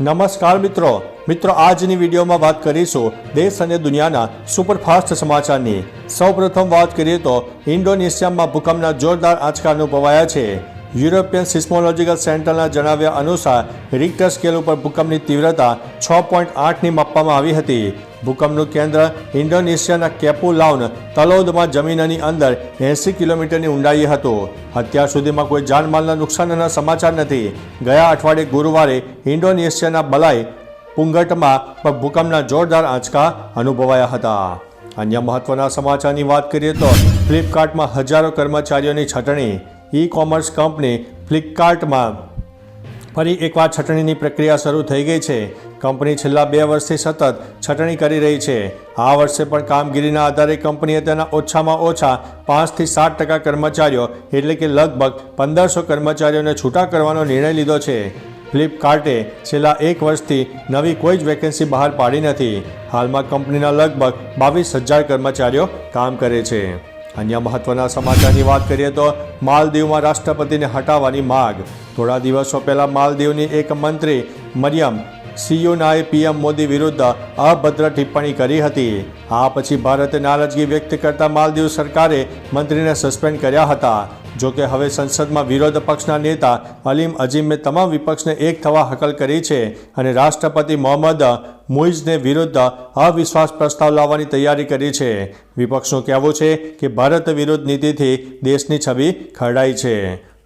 નમસ્કાર મિત્રો. મિત્રો, આજની વિડીયોમાં વાત કરીશું દેશ અને દુનિયાના સુપરફાસ્ટ સમાચારની. સૌપ્રથમ વાત કરીએ તો ઇન્ડોનેશિયામાં ભૂકંપના જોરદાર આંચકા અનુભવાયા છે. યુરોપિયન સિસ્મોલોજીકલ સેન્ટરના જણાવ્યા અનુસાર રિક્ટર સ્કેલ ઉપર ભૂકંપની તીવ્રતા છ પોઈન્ટ આઠની માપવામાં આવી હતી. ભૂકંપનું કેન્દ્ર ઇન્ડોનેશિયાના કેપુલાઉન તલોદમાં જમીનની અંદર એંસી કિલોમીટરની ઊંડાઈએ હતું. અત્યાર સુધીમાં કોઈ જાનમાલના નુકસાનના સમાચાર નથી. ગયા અઠવાડિયે ગુરુવારે ઇન્ડોનેશિયાના બલાઈ પુંગટમાં પણ ભૂકંપના જોરદાર આંચકા અનુભવાયા હતા. અન્ય મહત્વના સમાચારની વાત કરીએ તો ફ્લિપકાર્ટમાં હજારો કર્મચારીઓની છટણી. ઈ કોમર્સ કંપની ફ્લિપકાર્ટમાં ફરી એકવાર છટણીની પ્રક્રિયા શરૂ થઈ ગઈ છે. કંપની છેલ્લા બે વર્ષથી સતત છટણી કરી રહી છે. આ વર્ષે પણ કામગીરીના આધારે કંપનીએ તેના ઓછામાં ઓછા પાંચથી સાત ટકા કર્મચારીઓ, એટલે કે લગભગ પંદરસો કર્મચારીઓને છૂટા કરવાનો નિર્ણય લીધો છે. ફ્લિપકાર્ટે છેલ્લા એક વર્ષથી નવી કોઈ જ વેકેન્સી બહાર પાડી નથી. હાલમાં કંપનીના લગભગ બાવીસ હજાર કર્મચારીઓ કામ કરે છે. અન્ય મહત્વના સમાચારની વાત કરીએ તો માલદીવમાં રાષ્ટ્રપતિને હટાવવાની માગ. થોડા દિવસો પહેલા માલદીવની એક મંત્રી મરિયમ સિયુનાએ પીએમ મોદી વિરુદ્ધ અભદ્ર ટિપ્પણી કરી હતી. આ પછી ભારતે નારાજગી વ્યક્ત કરતા માલદીવ સરકારે મંત્રીને સસ્પેન્ડ કર્યા હતા. જો કે હવે સંસદમાં વિરોધ પક્ષના નેતા અલીમ અજીમે તમામ વિપક્ષને એક થવા હકલ કરી છે અને રાષ્ટ્રપતિ મોહમ્મદ મુઇઝને વિરુદ્ધ અવિશ્વાસ પ્રસ્તાવ લાવવાની તૈયારી કરી છે. વિપક્ષનું કહેવું છે કે ભારત વિરુદ્ધ નીતિથી દેશની છબી ખરડાઈ છે.